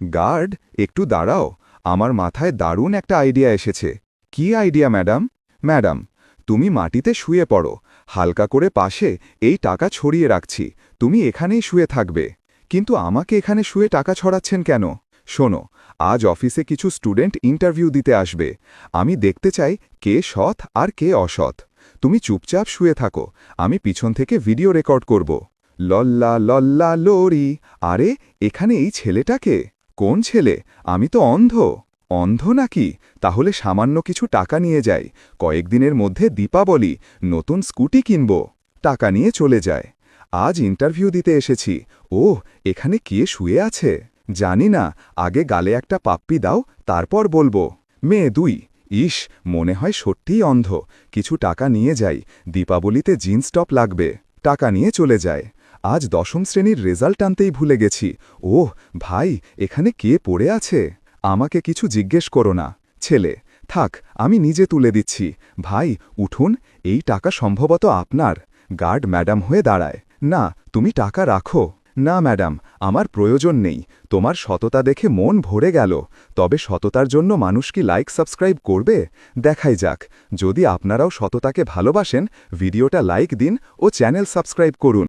Guard, একটু দাঁড়াও। আমার মাথায় দারুণ একটা আইডিয়া এসেছে। কি আইডিয়া, ম্যাডাম? ম্যাডাম, তুমি মাটিতে শুয়ে পড়ো। হালকা করে পাশে এই টাকা ছড়িয়ে রাখছি। তুমি এখানেই শুয়ে থাকবে। কিন্তু আমাকে এখানে শুয়ে টাকা ছড়াচ্ছেন কেন? শোনো, আজ অফিসে কিছু স্টুডেন্ট ইন্টারভিউ দিতে আসবে। আমি দেখতে চাই কে সৎ আর কে অসৎ। তুমি চুপচাপ শুয়ে থাকো। আমি পিছন থেকে ভিডিও রেকর্ড করব। লল্লা লল্লা, লোরি। আরে, এখানে এই ছেলেটাকে কোন ছেলে? আমি তো অন্ধ। অন্ধ নাকি? তাহলে সামান্য কিছু টাকা নিয়ে যাই। কয়েকদিনের মধ্যে দীপাবলি, নতুন স্কুটি কিনব। টাকা নিয়ে চলে যায়। আজ ইন্টারভিউ দিতে এসেছি। ও এখানে কে শুয়ে আছে? জানি না। আগে গালে একটা পাপ্পি দাও, তারপর বলব। মেয়ে দুই। ইস, মনে হয় সত্যিই অন্ধ। কিছু টাকা নিয়ে যাই। দীপাবলিতে জিন্স টপ লাগবে। টাকা নিয়ে চলে যায়। আজ দশম শ্রেণির রেজাল্ট আনতেই ভুলে গেছি। ওহ, ভাই, এখানে কে পড়ে আছে? আমাকে কিছু জিজ্ঞেস করো না। ছেলে, থাক, আমি নিজে তুলে দিচ্ছি। ভাই, উঠুন, এই টাকা সম্ভবত আপনার। গার্ড ম্যাডাম হয়ে দাঁড়ায়। না, তুমি টাকা রাখো। না, ম্যাডাম, আমার প্রয়োজন নেই। তোমার সততা দেখে মন ভরে গেল। তবে সততার জন্য মানুষ কি লাইক সাবস্ক্রাইব করবে? দেখাই যাক। যদি আপনারাও সততাকে ভালোবাসেন, ভিডিওটা লাইক দিন ও চ্যানেল সাবস্ক্রাইব করুন।